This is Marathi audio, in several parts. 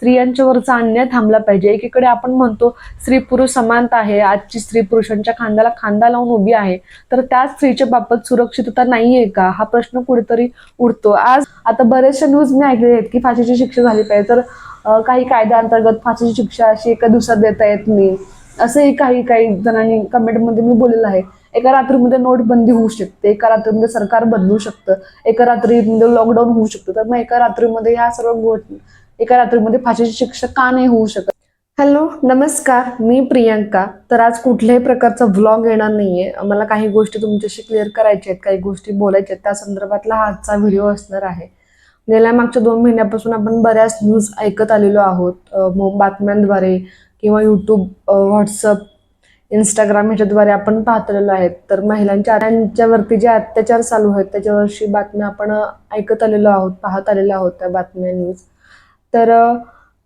स्त्रियांच्या वरचा अन्याय थांबला पाहिजे. एकीकडे आपण म्हणतो स्त्री पुरुष समानता आहे. आजची स्त्री पुरुषांच्या खांद्याला खांदा लावून उभी आहे. तर त्या स्त्रीच्या बाबत सुरक्षितता नाहीये का? हा प्रश्न कुठेतरी उडतो आज आता बरेचशा न्यूज मी ऐकले आहेत की फाशीची शिक्षा झाली पाहिजे. तर काही काही कायद्याअंतर्गत फाशीची शिक्षा अशी एका दिवसात देता येत नाही. असंही काही काही जणांनी कमेंटमध्ये मी बोललेलं आहे. एका रात्रीमध्ये नोटबंदी होऊ शकते. एका रात्रीमध्ये सरकार बदलू शकतं. एका रात्रीमध्ये लॉकडाऊन होऊ शकतं. तर मग एका रात्रीमध्ये ह्या सर्व एका रात्रीमध्ये फाशीची शिक्षा का नाही होऊ शकत? हॅलो नमस्कार मी प्रियांका. तर आज कुठल्याही प्रकारचा व्लॉग येणार नाहीये. मला काही गोष्टी तुमच्याशी क्लिअर करायच्या आहेत काही गोष्टी बोलायच्या आहेत. त्या संदर्भातला आजचा व्हिडिओ असणार आहे. गेल्या मागच्या दोन महिन्यापासून आपण बऱ्याच न्यूज ऐकत आलेलो आहोत. बातम्यांद्वारे किंवा यूट्यूब व्हॉट्सअप इंस्टाग्राम ह्याच्याद्वारे आपण पाहत आलेलो आहेत. तर महिलांच्या त्यांच्यावरती जे अत्याचार चालू आहेत त्याच्यावरची बातम्या आपण ऐकत आलेलो आहोत पाहत आलेलो आहोत त्या बातम्या न्यूज तर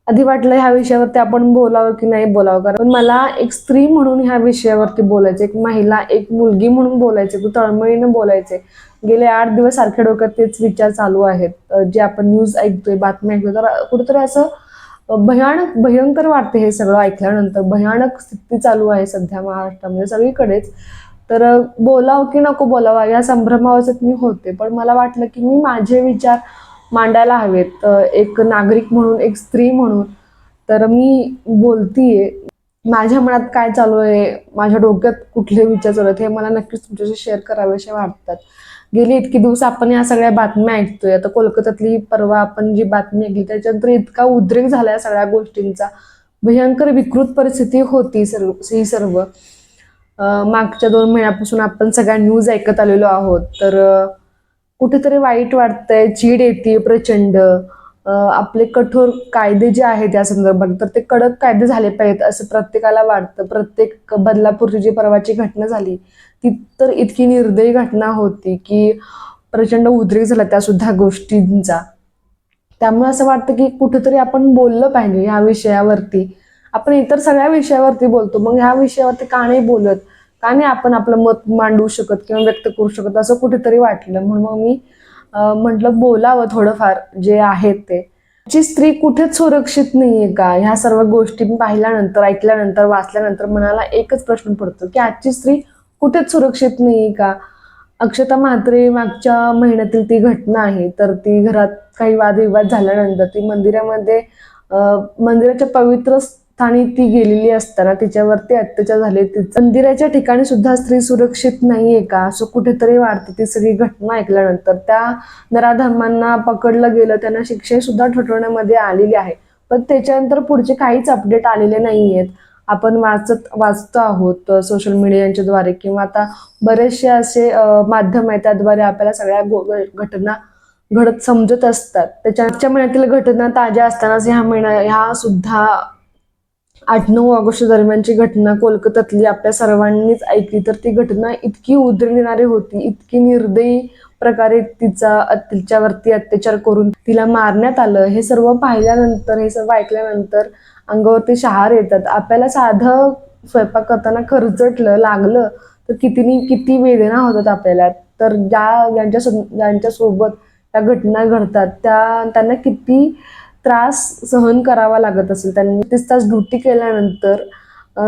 आधी वाटलं ह्या विषयावरती आपण बोलावं की नाही बोलावं? कारण मला एक स्त्री म्हणून ह्या विषयावरती बोलायचं एक महिला एक मुलगी म्हणून बोलायचे तू तळमळीनं बोलायचे गेले आठ दिवस सारख्या डोक्यात तेच विचार चालू आहेत जे आपण न्यूज ऐकतोय बातम्या ऐकतोय. तर कुठेतरी असं भयानक भयंकर वाटते हे सगळं ऐकल्यानंतर. भयानक स्थिती चालू आहे सध्या महाराष्ट्रामध्ये सगळीकडेच. तर बोलावं की नको बोलावं? या संभ्रमावस्थेत मी होते. पण मला वाटलं की मी माझे विचार मांडायला हवेत. एक नागरिक म्हणून एक स्त्री म्हणून. तर मी बोलतीये माझ्या मनात काय चालू आहे? माझ्या डोक्यात कुठले विचार चालू आहेत? हे मला नक्कीच तुमच्याशी शेअर करावेसे वाटतात. गेली इतकी दिवस आपण या सगळ्या बातम्या ऐकतोय. आता कोलकात्यातली परवा आपण जी बातमी ऐकली त्याच्यानंतर इतका उद्रेक झाला या सगळ्या गोष्टींचा. भयंकर विकृत परिस्थिती होती सर्व ही सर्व. मागच्या दोन महिन्यापासून आपण सगळ्या न्यूज ऐकत आलेलो आहोत. तर कुठेतरी वाईट वाटतंय चीड येते प्रचंड. आपले कठोर कायदे जे आहेत या संदर्भात तर ते कडक कायदे झाले पाहिजेत असं प्रत्येकाला वाटतं. प्रत्येक बदलापूरची जी परवाची घटना झाली ती तर इतकी निर्दयी घटना होती की प्रचंड उद्रेक झाला त्या सुद्धा गोष्टींचा. त्यामुळे असं वाटतं की कुठेतरी आपण बोललं पाहिजे ह्या विषयावरती. आपण इतर सगळ्या विषयावरती बोलतो मग ह्या विषयावरती का नाही बोलत? का नाही आपण आपलं मत मांडू शकत किंवा व्यक्त करू शकत असं कुठेतरी वाटलं. म्हणून मग मी म्हटलं बोलावं थोडंफार जे आहेत ते. जी स्त्री कुठेच सुरक्षित नाहीये का? ह्या सर्व गोष्टी मी पाहिल्यानंतर ऐकल्यानंतर वाचल्यानंतर मनाला एकच प्रश्न पडतो की आजची स्त्री कुठेच सुरक्षित नाहीये का? अक्षता म्हात्रे मागच्या महिन्यातील ती घटना आहे. तर ती घरात काही वादविवाद झाल्यानंतर ती मंदिरामध्ये मंदिराच्या पवित्र स्थानी ती गेलेली असताना तिच्यावरती अत्याचार झाले. तिचं मंदिराच्या ठिकाणी सुद्धा स्त्री सुरक्षित नाहीये का? असं कुठेतरी वाढते ती सगळी घटना ऐकल्यानंतर. त्या नराधमांना पकडलं गेलं. त्यांना शिक्षा सुद्धा ठोठवण्यामध्ये आलेली आहे. पण त्याच्यानंतर पुढचे काहीच अपडेट आलेले नाहीयेत. आपण वाचत वाचतो आहोत सोशल मीडियाच्या द्वारे किंवा आता बरेचसे असे माध्यम आहेत. त्याद्वारे आपल्याला सगळ्या घटना घडत समजत असतात. त्याच्या महिन्यातील घटना ताज्या असतानाच ह्या महिन्या ह्या सुद्धा आठ नऊ ऑगस्ट दरम्यानची घटना कोलकात्यातली आपल्या सर्वांनीच ऐकली तर ती घटना इतकी उद्रेक होती इतकी निर्दयी प्रकारे तिचा तिच्यावरती अत्याचार करून तिला मारण्यात आलं हे सर्व पाहिल्यानंतर हे सर्व ऐकल्यानंतर अंगावरती शहार येतात. आपल्याला साधं स्वयंपाक करताना खरचटलं लागलं तर कितीनी किती वेदना होतात आपल्याला. तर ज्या ज्यांच्या ज्यांच्यासोबत त्या घटना घडतात त्या त्यांना किती त्रास सहन करावा लागत असेल त्यांनी तीस तास ड्युटी केल्यानंतर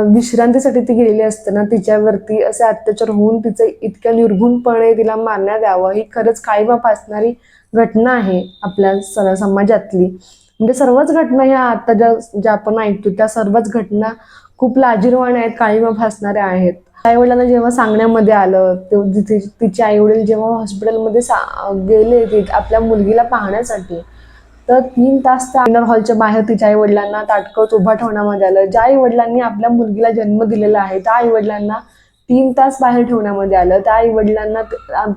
विश्रांतीसाठी ती गेलेली असते ना तिच्यावरती असे अत्याचार होऊन तिचं इतक्या निर्घुणपणे तिला मारण्यात यावं ही खरंच काळीमा असणारी घटना आहे आपल्या सर समाजातली. म्हणजे सर्वच घटना ह्या आता ज्या ज्या आपण ऐकतो त्या सर्वच घटना खूप लाजीरवाण्या आहेत काळीमा फासणाऱ्या आहेत. आईवडिलांना जेव्हा सांगण्यामध्ये आलं तेव्हा तिथे तिचे आईवडील जेव्हा हॉस्पिटलमध्ये सा गेले आपल्या मुलगीला पाहण्यासाठी तर तीन तास त्या डिनर हॉलच्या बाहेर तिच्या आई वडिलांना ताटकळत उभा ठेवण्यामध्ये आलं. ज्या आई वडिलांनी आपल्या मुलगीला जन्म दिलेला आहे त्या आई वडिलांना तीन तास बाहेर ठेवण्यामध्ये आलं. त्या आई वडिलांना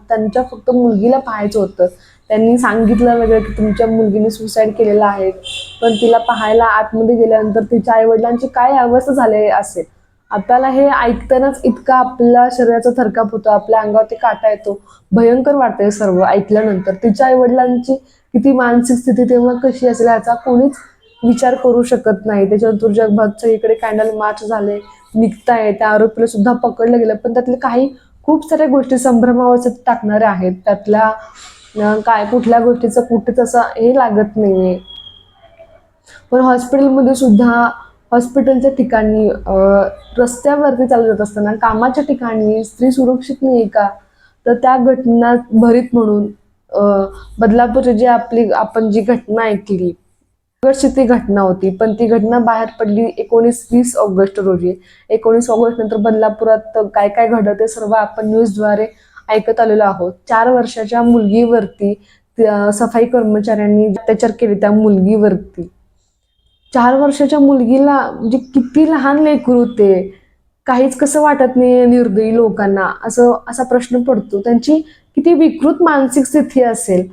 त्यांच्या फक्त मुलगीला पाहायचं होतं. त्यांनी सांगितलं वगैरे की तुमच्या मुलगीने सुसाईड केलेला आहे. पण तिला पाहायला आतमध्ये गेल्यानंतर तिच्या आई वडिलांची काय अवस्था झाली असेल? आपल्याला हे ऐकतानाच इतका आपल्या शरीराचा थरकाप होतो आपल्या अंगावरती काटा येतो भयंकर वाटतं हे सर्व ऐकल्यानंतर. तिच्या आई वडिलांची किती मानसिक स्थिती तेव्हा कशी असेल याचा कोणीच विचार करू शकत नाही. त्याच्यानंतर जगभरात सगळीकडे कॅन्डल मार्च झाले निघताय. त्या आरोपीला सुद्धा पकडलं गेलं पण त्यातले काही खूप साऱ्या गोष्टी संभ्रमावस्थेत टाकणाऱ्या आहेत. त्यातल्या काय कुठल्या गोष्टीचं कुठे तसं हे लागत नाहीये. पण हॉस्पिटलमध्ये सुद्धा हॉस्पिटलच्या ठिकाणी रस्त्यावरती चालू जात असताना कामाच्या ठिकाणी स्त्री सुरक्षित नाही का? तर त्या घटना भरीत म्हणून बदलापूरची जी आपली आपण जी घटना ऐकली ऑगस्टची ती घटना होती पण ती घटना बाहेर पडली एकोणीस वीस ऑगस्ट रोजी. एकोणीस ऑगस्ट नंतर बदलापुरात काय काय घडत ते सर्व आपण न्यूजद्वारे ऐकत आलेलो आहोत. चार वर्षाच्या मुलगीवरती सफाई कर्मचाऱ्यांनी अत्याचार केले त्या मुलगीवरती. चार वर्षाच्या मुलगीला म्हणजे किती लहान लेकरू ते काहीच कसं वाटत नाही निर्दयी लोकांना असं असा प्रश्न पडतो. त्यांची किती विकृत मानसिक स्थिती असेल.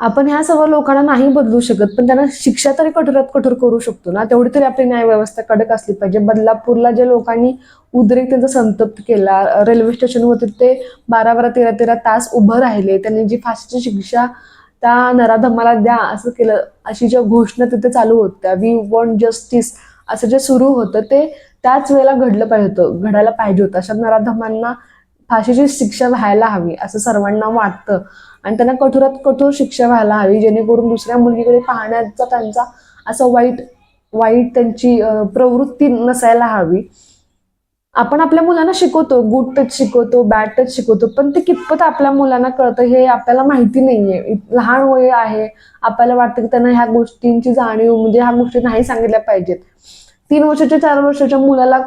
आपण ह्या सर्व लोकांना नाही बदलू शकत पण त्यांना शिक्षा तरी कठोरात कठोर करू शकतो ना. तेवढी तरी आपली न्यायव्यवस्था कडक असली पाहिजे. बदलापूरला ज्या लोकांनी उद्रेक त्यांचा संतप्त केला रेल्वे स्टेशनवरती ते बारा बारा तेरा तेरा तास उभं राहिले त्यांनी जी फाशीची शिक्षा त्या नराधमाला द्या असं केलं. अशी ज्या घोषणा तिथे चालू होत्या वी वॉन्ट जस्टिस असं जे सुरू होतं ते त्याच वेळेला घडलं पाहिजे होतं घडायला पाहिजे होतं. अशा नराधमांना फाशीची शिक्षा व्हायला हवी असं सर्वांना वाटतं. आणि त्यांना कठोरात कठोर शिक्षा व्हायला हवी जेणेकरून दुसऱ्या मुलगीकडे पाहण्याचा त्यांचा असं वाईट वाईट त्यांची प्रवृत्ती नसायला हवी. आपण आपल्या मुलांना शिकवतो गुड टच शिकवतो बॅड टच शिकवतो पण ते कितपत आपल्या मुलांना कळतं हे आपल्याला माहिती नाहीये. लहान वय आहे आपल्याला वाटतं की त्यांना ह्या गोष्टींची जाणीव म्हणजे ह्या गोष्टी नाही सांगितल्या पाहिजेत. तीन वर्षाच्या चार वर्षाच्या मुलाला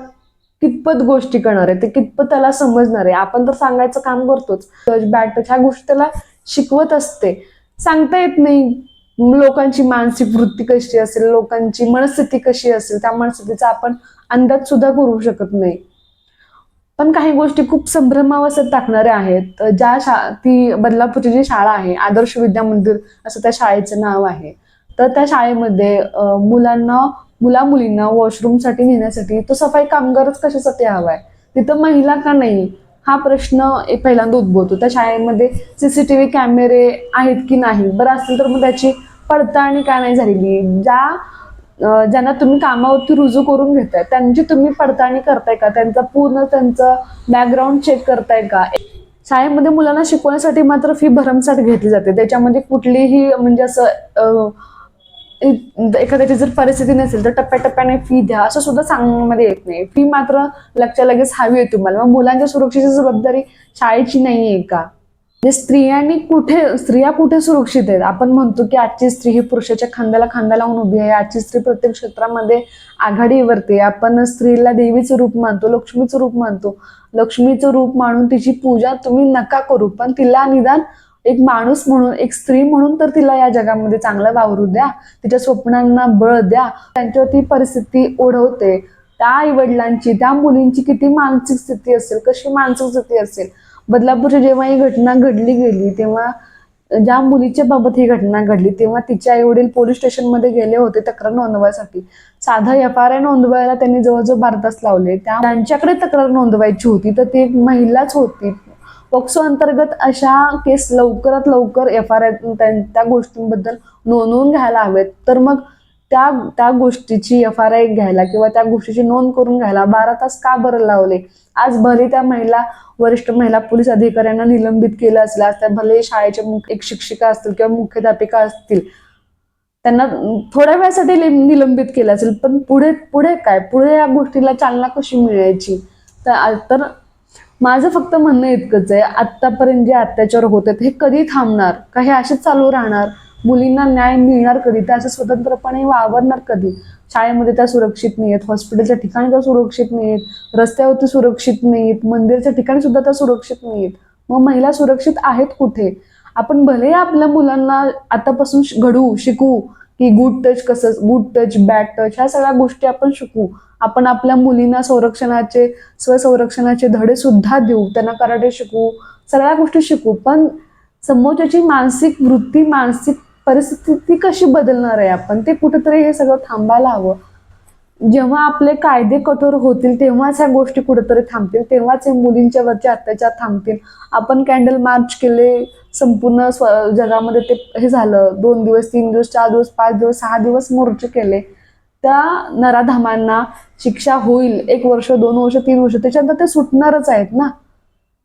कितपत गोष्टी करणार आहे ते कितपत त्याला समजणार? आहे आपण तर सांगायचं काम करतोच. टच बॅड टच ह्या गोष्टी त्याला शिकवत असते. सांगता येत नाही. लोकांची मानसिक वृत्ती कशी असेल लोकांची मनस्थिती कशी असेल त्या मनस्थितीचा आपण अंदाज सुद्धा करू शकत नाही. पण काही गोष्टी खूप संभ्रमावस्थेत टाकणाऱ्या आहेत. ज्या शा ती बदलापूरची जी शाळा आहे आदर्श विद्या मंदिर असं त्या शाळेचं नाव आहे. तर त्या शाळेमध्ये मुलांना मुला मुलींना वॉशरूमसाठी नेण्यासाठी तो सफाई कामगारच कशासाठी हवा आहे तिथं महिला का नाही? हा प्रश्न एक पहिल्यांदा उद्भवतो. त्या शाळेमध्ये सीसीटीव्ही कॅमेरे आहेत की नाही? बरं असतील तर मग त्याची पडताळणी का नाही झालेली? ज्या ज्यांना तुम्ही कामावरती रुजू करून घेताय त्यांची तुम्ही पडताळणी करताय का? त्यांचा पूर्ण त्यांचं बॅकग्राऊंड चेक करताय का? शाळेमध्ये मुलांना शिकवण्यासाठी मात्र फी भरमसाठ घेतली जाते. त्याच्यामध्ये कुठलीही म्हणजे असं एखाद्याची जर परिस्थिती नसेल तर टप्प्याटप्प्याने फी द्या. असं सुद्धा सांगण्यामध्ये येत नाही. फी मात्र लगच्या लगेच हवी आहे तुम्हाला. मग मुलांच्या सुरक्षेची जबाबदारी शाळेची नाही आहे का? म्हणजे स्त्रियांनी कुठे स्त्रिया कुठे सुरक्षित आहेत? आपण म्हणतो की आजची स्त्री ही पुरुषाच्या खांद्याला खांदा लावून उभी आहे. आजची स्त्री प्रत्येक क्षेत्रामध्ये आघाडीवरती आहे. आपण स्त्रीला देवीचं रूप मानतो लक्ष्मीचं रूप मानतो. लक्ष्मीचं रूप मानून तिची पूजा तुम्ही नका करू पण तिला निदान एक माणूस म्हणून एक स्त्री म्हणून तर तिला या जगामध्ये चांगलं वावरू द्या. तिच्या स्वप्नांना बळ द्या. त्यांच्यावर ती परिस्थिती ओढवते. त्या आई वडिलांची त्या मुलींची किती मानसिक स्थिती असेल कशी मानसिक स्थिती असेल बदलापूरची जेव्हा ही घटना घडली गेली तेव्हा ज्या मुलीच्या बाबत ही घटना घडली तेव्हा तिचे आई वडील पोलीस स्टेशनमध्ये गेले होते तक्रार नोंदवायसाठी. साधा एफ आर आय नोंदवायला त्यांनी जवळजवळ बारा तास लावले. त्या त्यांच्याकडे तक्रार नोंदवायची होती तर ती एक महिलाच होती. पॉक्सो अंतर्गत अशा केस लवकरात लवकर एफ आर आय त्या गोष्टींबद्दल नोंदवून घ्यायला हवेत. तर मग त्या त्या गोष्टीची एफ आर आय घ्यायला किंवा त्या गोष्टीची नोंद करून घ्यायला बारा तास का बरं लावले? आज भले त्या महिला वरिष्ठ महिला पोलीस अधिकाऱ्यांना निलंबित केलं असेल आज त्या भले शाळेच्या मुख्य- एक शिक्षिका असतील किंवा मुख्याध्यापिका असतील त्यांना थोड्या वेळासाठी निलंबित केलं असेल पण पुढे पुढे काय? पुढे या गोष्टीला चालना कशी मिळायची? तर तर माझं फक्त म्हणणं इतकंच आहे आत्तापर्यंत जे अत्याचार होत आहेत हे कधी थांबणार? का हे असेच चालू राहणार? मुलींना न्याय मिळणार कधी? त्या असं स्वतंत्रपणे वावरणार कधी? शाळेमध्ये त्या सुरक्षित नाही आहेत हॉस्पिटलच्या ठिकाणी त्या सुरक्षित नाही आहेत रस्त्यावरती सुरक्षित नाहीत मंदिरच्या ठिकाणी सुद्धा त्या सुरक्षित नाही आहेत मग महिला सुरक्षित आहेत कुठे? आपण भले आपल्या मुलांना आतापासून घडू शिकू की गुड टच कसं गुड टच बॅड टच ह्या सगळ्या गोष्टी आपण शिकू. आपण आपल्या मुलींना संरक्षणाचे स्वसंरक्षणाचे धडे सुद्धा देऊ त्यांना कराटे शिकू सगळ्या गोष्टी शिकू. पण समोरच्याची मानसिक वृत्ती मानसिक परिस्थिती कशी बदलणार आहे आपण? ते कुठेतरी हे सगळं थांबायला हवं. जेव्हा आपले कायदे कठोर होतील तेव्हाच ह्या गोष्टी कुठेतरी थांबतील तेव्हाच हे मुलींच्या वरचे अत्याचार थांबतील. आपण कॅन्डल मार्च केले संपूर्ण स्व जगामध्ये ते हे झालं. दोन दिवस तीन दिवस चार दिवस पाच दिवस सहा दिवस मोर्चे केले. त्या नराधामांना शिक्षा होईल. एक वर्ष दोन वर्ष तीन वर्ष त्याच्यानंतर ते सुटणारच आहेत ना?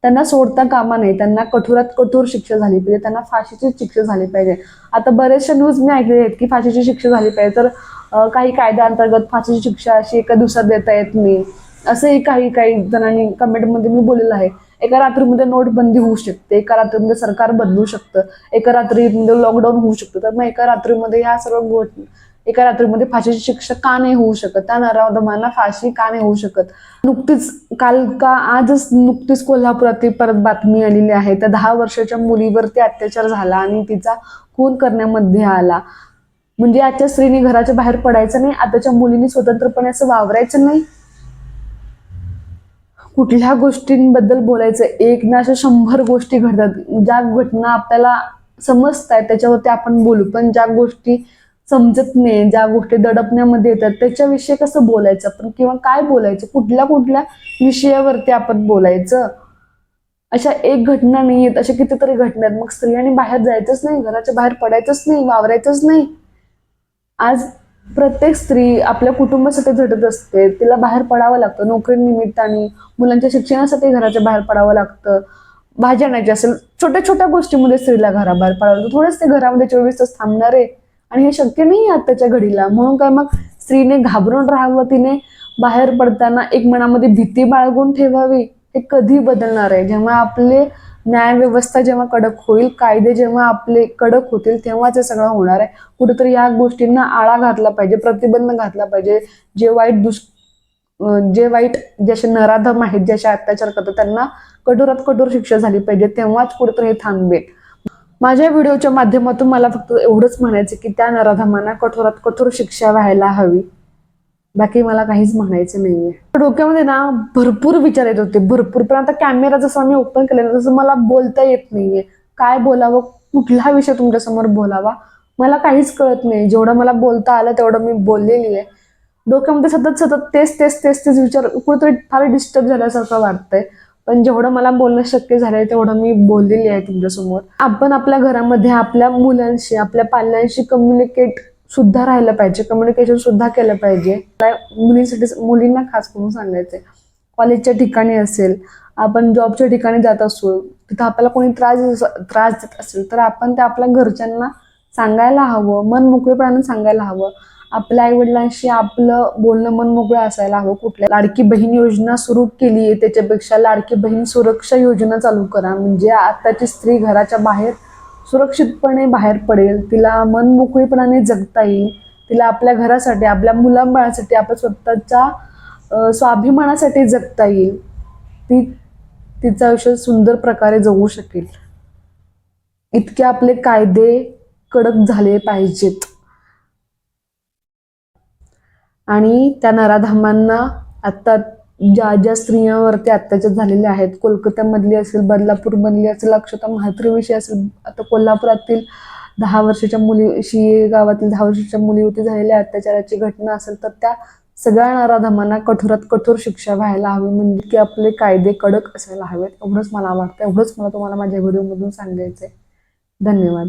त्यांना सोडता कामा नये. त्यांना कठोरात कठोर शिक्षा झाली पाहिजे. त्यांना फाशीची शिक्षा झाली पाहिजे. आता बरेचशा न्यूज मी ऐकले आहेत की फाशीची शिक्षा झाली पाहिजे. तर काही काही कायद्याअंतर्गत फाशीची शिक्षा अशी एका दिवसात देता येत नाही. असंही काही काही जणांनी कमेंटमध्ये मी बोललेलं आहे. एका रात्रीमध्ये नोटबंदी होऊ शकते. एका रात्रीमध्ये सरकार बदलू शकतं. एका रात्रीमध्ये म्हणजे लॉकडाऊन होऊ शकतं. तर मग एका रात्रीमध्ये ह्या सर्व एका रात्रीमध्ये फाशीची शिक्षा का नाही होऊ शकत? त्या नराधमांना फाशी का नाही होऊ शकत? नुकतीच काल का आजच नुकतीच कोल्हापुरातील परत बातमी आलेली आहे. त्या दहा वर्षाच्या मुलीवरती अत्याचार झाला आणि तिचा खून करण्यामध्ये आला. म्हणजे आजच्या स्त्रीने घराच्या बाहेर पडायचं नाही आताच्या मुलीने स्वतंत्रपणे असं वावरायचं नाही? कुठल्या गोष्टींबद्दल बोलायचं? एक ना अशा शंभर गोष्टी घडतात. ज्या घटना आपल्याला समजत आहेत त्याच्यावरती आपण बोलू. पण ज्या गोष्टी समजत नाही ज्या गोष्टी दडपण्यामध्ये येतात त्याच्याविषयी कसं बोलायचं आपण? किंवा काय बोलायचं? कुठल्या कुठल्या विषयावरती आपण बोलायचं? अशा एक घटना नाही आहेत अशा कितीतरी घटना आहेत. मग स्त्रियांनी बाहेर जायचंच नाही घराच्या बाहेर पडायचंच नाही वावरायचंच नाही. आज प्रत्येक स्त्री आपल्या कुटुंबासाठी झटत असते. तिला बाहेर पडावं लागतं नोकरी निमित्ताने मुलांच्या शिक्षणासाठी घराच्या बाहेर पडावं लागतं. भाजी आणायची असेल छोट्या छोट्या गोष्टीमध्ये स्त्रीला घराबाहेर पडावं लागतं. थोडेच ते घरामध्ये चोवीस तास थांबणार आहे आणि हे शक्य नाही आहे आताच्या घडीला. म्हणून काय मग स्त्रीने घाबरून राहावं तिने बाहेर पडताना एक मनामध्ये भीती बाळगून ठेवावी? हे कधी बदलणार आहे? जेव्हा आपले न्यायव्यवस्था जेव्हा कडक होईल कायदे जेव्हा आपले कडक होतील तेव्हाच हे सगळं होणार आहे. कुठेतरी या गोष्टींना आळा घातला पाहिजे प्रतिबंध घातला पाहिजे. जे वाईट दुष जे वाईट जसे नराधम आहेत जसे अत्याचार करतात त्यांना कठोरात कठोर शिक्षा झाली पाहिजे. तेव्हाच कुठेतरी हे थांबेल. माझ्या व्हिडिओच्या माध्यमातून मला फक्त एवढंच म्हणायचं की त्या नराधमांना कठोरात कठोर शिक्षा व्हायला हवी. बाकी मला काहीच म्हणायचं नाहीये. डोक्यामध्ये ना भरपूर विचार येत होते भरपूर. पण आता कॅमेरा जसा मी ओपन केलेला तसं मला बोलता येत नाहीये. काय बोलावं? कुठला विषय तुमच्यासमोर बोलावा? मला काहीच कळत नाही. जेवढं मला बोलता आलं तेवढं मी बोललेली आहे. डोक्यामध्ये सतत सतत तेच तेच तेच तेच विचार कुठेतरी फार डिस्टर्ब झाल्यासारखं वाटतंय. पण जेवढं मला बोलणं शक्य झालंय तेवढं मी बोललेली आहे तुमच्यासमोर. आपण आपल्या घरामध्ये आपल्या मुलांशी आपल्या पाल्यांशी कम्युनिकेट सुद्धा राहिलं पाहिजे. कम्युनिकेशन सुद्धा केलं पाहिजे. मुलींसाठी मुलींना खास करून सांगायचंय कॉलेजच्या ठिकाणी असेल आपण जॉबच्या ठिकाणी जात असू तिथं आपल्याला कोणी त्रास त्रास देत असेल तर आपण ते आपल्या घरच्यांना सांगायला हवं मन मोकळेपणाने सांगायला हवं. आपल्या आईवडिलांशी आपलं बोलणं मन मोकळं असायला हवं कुठल्या. लाडकी बहीण योजना सुरू केली आहे त्याच्यापेक्षा लाडकी बहीण सुरक्षा योजना चालू करा. म्हणजे आताची स्त्री घराच्या बाहेर सुरक्षितपणे बाहेर पडेल. तिला मन मोकळीपणाने जगता येईल. तिला आपल्या घरासाठी आपल्या मुलांबाळासाठी आपल्या स्वतःच्या स्वाभिमानासाठी जगता येईल. ती तिचं आयुष्य सुंदर प्रकारे जगू शकेल. इतके आपले कायदे कडक झाले पाहिजेत. आणि त्या नराधामांना आता ज्या ज्या स्त्रियांवरती अत्याचार झालेले आहेत कोलकात्यामधली असेल बदलापूरमधली असेल अक्षता म्हात्रे असेल आता कोल्हापुरातील दहा वर्षाच्या मुली शी गावातील दहा वर्षाच्या मुलीवरती झालेल्या अत्याचाराची घटना असेल तर त्या सगळ्या नराधमांना कठोरात कठोर शिक्षा व्हायला हवी म्हणजे की आपले कायदे कडक असायला हवेत. एवढंच मला वाटतं एवढंच मला तुम्हाला माझ्या व्हिडिओमधून सांगायचं आहे धन्यवाद.